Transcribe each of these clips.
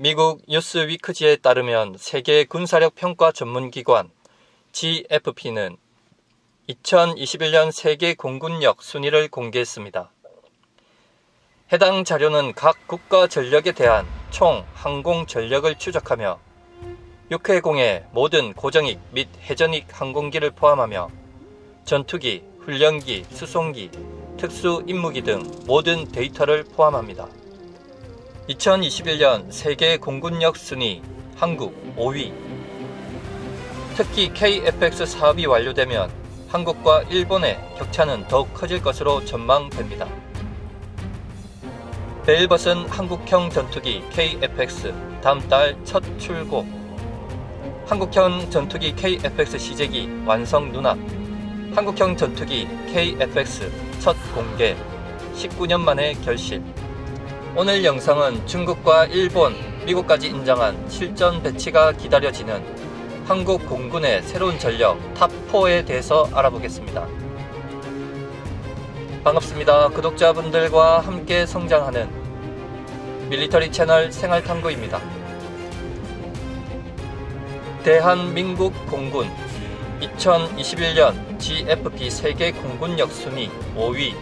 미국 뉴스위크지에 따르면 세계 군사력 평가 전문기관 GFP는 2021년 세계 공군력 순위를 공개했습니다. 해당 자료는 각 국가 전력에 대한 총 항공 전력을 추적하며 육해공의 모든 고정익 및 해전익 항공기를 포함하며 전투기, 훈련기, 수송기, 특수 임무기 등 모든 데이터를 포함합니다. 2021년 세계 공군력 순위 한국 5위. 특히 KFX 사업이 완료되면 한국과 일본의 격차는 더욱 커질 것으로 전망됩니다. 벨벗은 한국형 전투기 KFX 다음 달 첫 출고. 한국형 전투기 KFX 시제기 완성 눈앞 한국형 전투기 KFX 첫 공개. 19년 만에 결실 오늘 영상은 중국과 일본, 미국까지 인정한 실전 배치가 기다려지는 한국 공군의 새로운 전력 탑4에 대해서 알아보겠습니다. 반갑습니다. 구독자분들과 함께 성장하는 밀리터리 채널 생활탐구입니다. 대한민국 공군 2021년 GFP 세계 공군력 순위 5위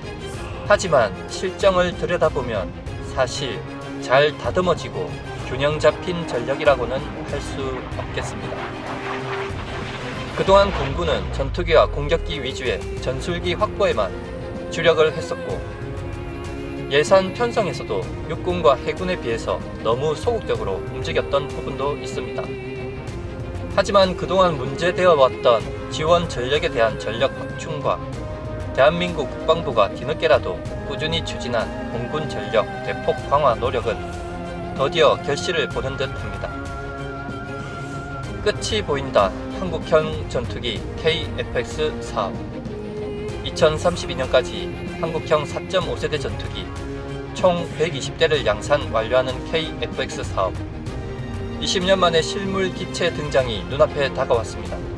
하지만 실정을 들여다보면 사실 잘 다듬어지고 균형 잡힌 전력이라고는 할 수 없겠습니다. 그동안 공군은 전투기와 공격기 위주의 전술기 확보에만 주력을 했었고 예산 편성에서도 육군과 해군에 비해서 너무 소극적으로 움직였던 부분도 있습니다. 하지만 그동안 문제되어 왔던 지원 전력에 대한 전력 확충과 대한민국 국방부가 뒤늦게라도 꾸준히 추진한 공군 전력 대폭 강화 노력은 드디어 결실을 보는 듯 합니다. 끝이 보인다. 한국형 전투기 KFX 사업. 2032년까지 한국형 4.5세대 전투기 총 120대를 양산 완료하는 KFX 사업. 20년 만에 실물 기체 등장이 눈앞에 다가왔습니다.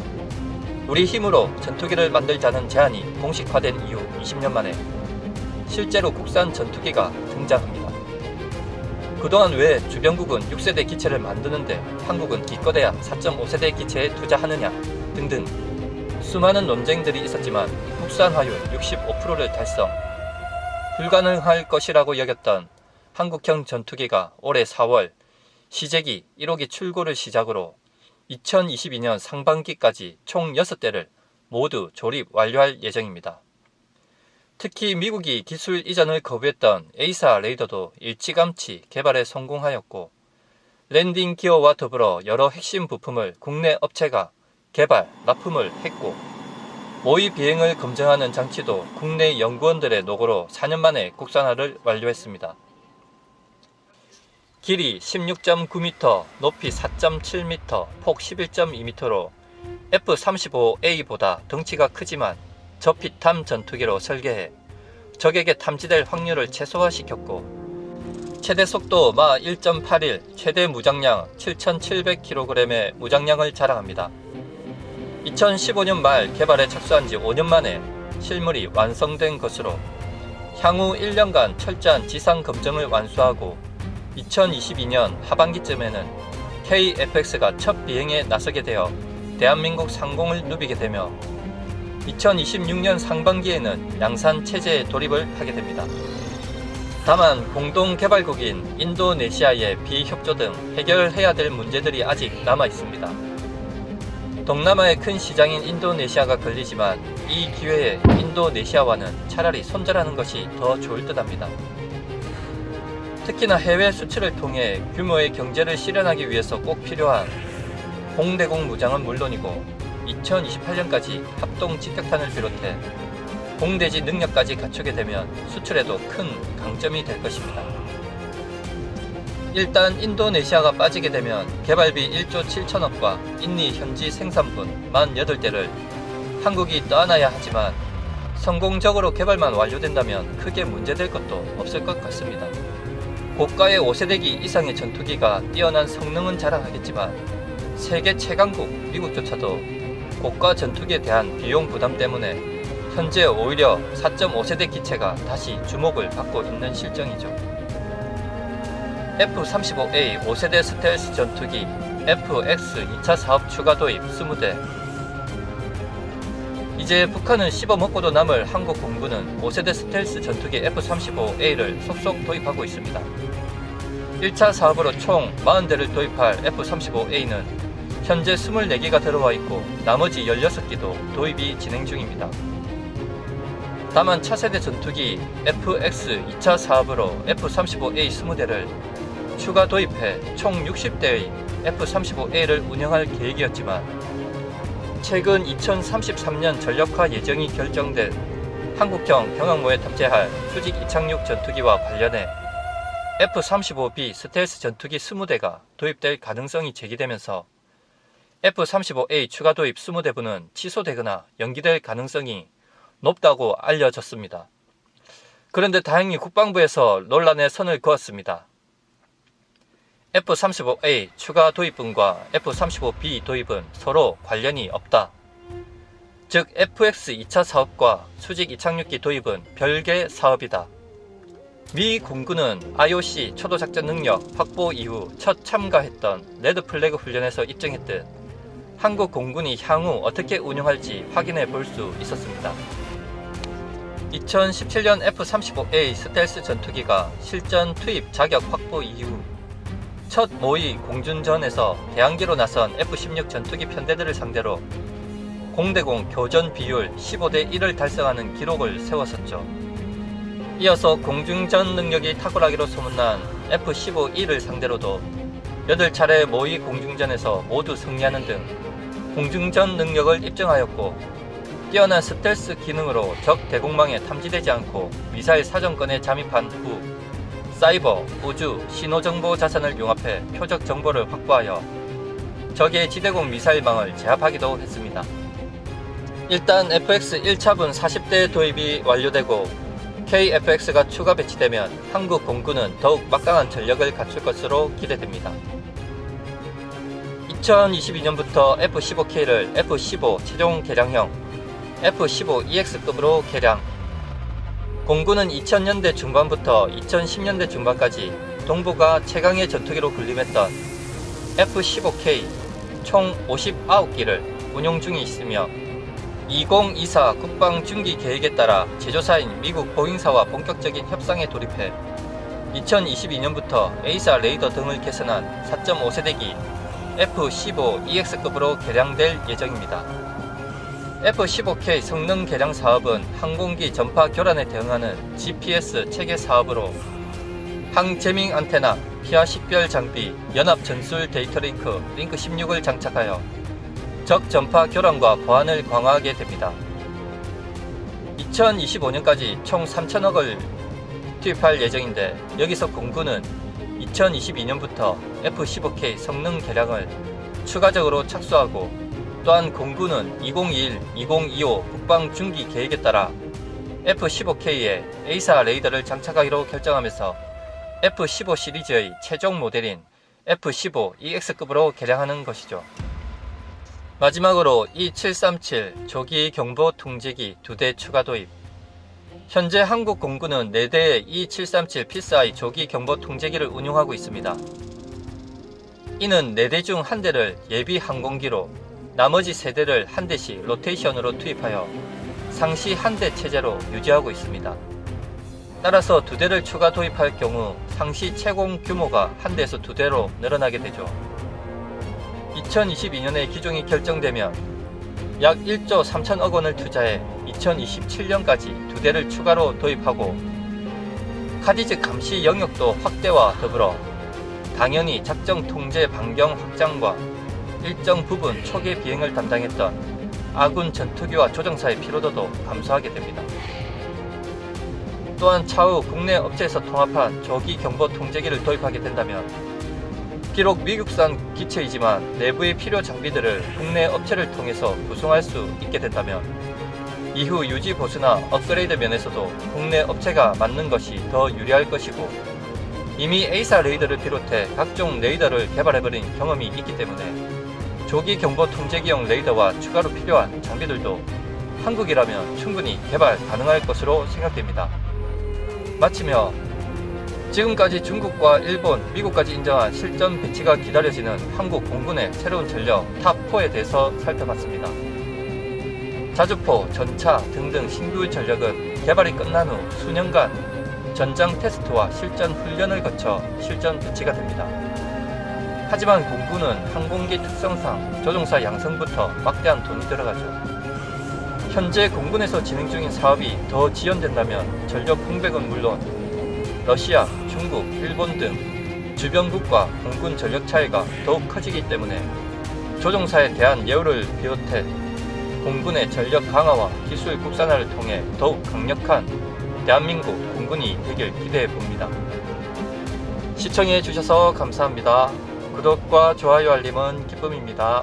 우리 힘으로 전투기를 만들자는 제안이 공식화된 이후 20년 만에 실제로 국산 전투기가 등장합니다. 그동안 왜 주변국은 6세대 기체를 만드는데 한국은 기껏해야 4.5세대 기체에 투자하느냐 등등 수많은 논쟁들이 있었지만 국산화율 65%를 달성 불가능할 것이라고 여겼던 한국형 전투기가 올해 4월 시제기 1호기 출고를 시작으로 2022년 상반기까지 총 6대를 모두 조립 완료할 예정입니다. 특히 미국이 기술 이전을 거부했던 에이사 레이더도 일찌감치 개발에 성공하였고 랜딩 기어와 더불어 여러 핵심 부품을 국내 업체가 개발, 납품을 했고 모의 비행을 검증하는 장치도 국내 연구원들의 노고로 4년 만에 국산화를 완료했습니다. 길이 16.9m, 높이 4.7m, 폭 11.2m로 F-35A보다 덩치가 크지만 저피탐 전투기로 설계해 적에게 탐지될 확률을 최소화시켰고 최대 속도 마 1.81, 최대 무장량 7,700kg의 무장량을 자랑합니다. 2015년 말 개발에 착수한 지 5년 만에 실물이 완성된 것으로 향후 1년간 철저한 지상 검증을 완수하고 2022년 하반기쯤에는 KFX가 첫 비행에 나서게 되어 대한민국 상공을 누비게 되며 2026년 상반기에는 양산 체제에 돌입을 하게 됩니다. 다만 공동 개발국인 인도네시아의 비협조 등 해결해야 될 문제들이 아직 남아 있습니다. 동남아의 큰 시장인 인도네시아가 걸리지만 이 기회에 인도네시아와는 차라리 손절하는 것이 더 좋을 듯 합니다. 특히나 해외 수출을 통해 규모의 경제를 실현하기 위해서 꼭 필요한 공대공 무장은 물론이고 2028년까지 합동 직격탄을 비롯해 공대지 능력까지 갖추게 되면 수출에도 큰 강점이 될 것입니다. 일단 인도네시아가 빠지게 되면 개발비 1조 7천억과 인니 현지 생산분 48대를 한국이 떠안아야 하지만 성공적으로 개발만 완료된다면 크게 문제될 것도 없을 것 같습니다. 고가의 5세대기 이상의 전투기가 뛰어난 성능은 자랑하겠지만 세계 최강국 미국조차도 고가 전투기에 대한 비용 부담 때문에 현재 오히려 4.5세대 기체가 다시 주목을 받고 있는 실정이죠. F-35A 5세대 스텔스 전투기 FX 2차 사업 추가 도입 20대 이제 북한은 씹어먹고도 남을 한국 공군은 5세대 스텔스 전투기 F-35A를 속속 도입하고 있습니다. 1차 사업으로 총 40대를 도입할 F-35A는 현재 24기가 들어와 있고 나머지 16기도 도입이 진행 중입니다. 다만 차세대 전투기 FX 2차 사업으로 F-35A 20대를 추가 도입해 총 60대의 F-35A를 운영할 계획이었지만 최근 2033년 전력화 예정이 결정된 한국형 경항모에 탑재할 수직 이착륙 전투기와 관련해 F-35B 스텔스 전투기 20대가 도입될 가능성이 제기되면서 F-35A 추가 도입 20대분은 취소되거나 연기될 가능성이 높다고 알려졌습니다. 그런데 다행히 국방부에서 논란에 선을 그었습니다. F-35A 추가 도입분과 F-35B 도입은 서로 관련이 없다. 즉 FX 2차 사업과 수직 이착륙기 도입은 별개 사업이다. 미 공군은 IOC 초도 작전 능력 확보 이후 첫 참가했던 레드 플래그 훈련에서 입증했듯 한국 공군이 향후 어떻게 운영할지 확인해 볼 수 있었습니다. 2017년 F-35A 스텔스 전투기가 실전 투입 자격 확보 이후 첫 모의 공준전에서 대항기로 나선 F-16 전투기 편대들을 상대로 공대공 교전 비율 15대 1을 달성하는 기록을 세웠었죠. 이어서 공중전 능력이 탁월하기로 소문난 F-15E를 상대로도 8차례 모의 공중전에서 모두 승리하는 등 공중전 능력을 입증하였고 뛰어난 스텔스 기능으로 적 대공망에 탐지되지 않고 미사일 사정권에 잠입한 후 사이버, 우주, 신호정보 자산을 융합해 표적 정보를 확보하여 적의 지대공 미사일망을 제압하기도 했습니다. 일단 FX 1차분 40대 도입이 완료되고 KFX가 추가 배치되면 한국 공군은 더욱 막강한 전력을 갖출 것으로 기대됩니다. 2022년부터 F-15K를 F-15 최종 개량형 F-15EX급으로 개량 공군은 2000년대 중반부터 2010년대 중반까지 동부가 최강의 전투기로 군림했던 F-15K 총 59기를 운용 중에 있으며 2024 국방 중기 계획에 따라 제조사인 미국 보잉사와 본격적인 협상에 돌입해 2022년부터 A사 레이더 등을 개선한 4.5세대기 F-15EX급으로 개량될 예정입니다. F-15K 성능 개량 사업은 항공기 전파 교란에 대응하는 GPS 체계 사업으로 항제밍 안테나, 피하 식별 장비, 연합 전술 데이터 링크, 링크 16을 장착하여 적 전파 교란과 보안을 강화하게 됩니다. 2025년까지 총 3천억을 투입할 예정인데 여기서 공군은 2022년부터 F-15K 성능 개량을 추가적으로 착수하고 또한 공군은 2021-2025 국방 중기 계획에 따라 F-15K에 A사 레이더를 장착하기로 결정하면서 F-15 시리즈의 최종 모델인 F-15EX급으로 개량하는 것이죠. 마지막으로 E737 조기 경보 통제기 2대 추가 도입 현재 한국 공군은 4대의 E737 PSI 조기 경보 통제기를 운용하고 있습니다. 이는 4대 중 1대를 예비 항공기로 나머지 3대를 한 대씩 로테이션으로 투입하여 상시 한 대 체제로 유지하고 있습니다. 따라서 두 대를 추가 도입할 경우 상시 채공 규모가 한 대에서 두 대로 늘어나게 되죠. 2022년에 기종이 결정되면 약 1조 3천억 원을 투자해 2027년까지 두 대를 추가로 도입하고 카디즈 감시 영역도 확대와 더불어 당연히 작정 통제 반경 확장과 일정 부분 초기 비행을 담당했던 아군 전투기와 조종사의 피로도도 감소하게 됩니다. 또한 차후 국내 업체에서 통합한 조기 경보 통제기를 도입하게 된다면 비록 미국산 기체이지만 내부의 필요 장비들을 국내 업체를 통해서 구성할 수 있게 된다면 이후 유지 보수나 업그레이드 면에서도 국내 업체가 맞는 것이 더 유리할 것이고 이미 A사 레이더를 비롯해 각종 레이더를 개발해버린 경험이 있기 때문에 조기 경보 통제기용 레이더와 추가로 필요한 장비들도 한국이라면 충분히 개발 가능할 것으로 생각됩니다. 마치며 지금까지 중국과 일본, 미국까지 인정한 실전 배치가 기다려지는 한국 공군의 새로운 전력 탑4에 대해서 살펴봤습니다. 자주포, 전차 등등 신규 전력은 개발이 끝난 후 수년간 전장 테스트와 실전 훈련을 거쳐 실전 배치가 됩니다. 하지만 공군은 항공기 특성상 조종사 양성부터 막대한 돈이 들어가죠. 현재 공군에서 진행 중인 사업이 더 지연된다면 전력 공백은 물론 러시아, 중국, 일본 등 주변국과 공군 전력 차이가 더욱 커지기 때문에 조종사에 대한 예우를 비롯해 공군의 전력 강화와 기술 국산화를 통해 더욱 강력한 대한민국 공군이 되길 기대해 봅니다. 시청해 주셔서 감사합니다. 구독과 좋아요 알림은 기쁨입니다.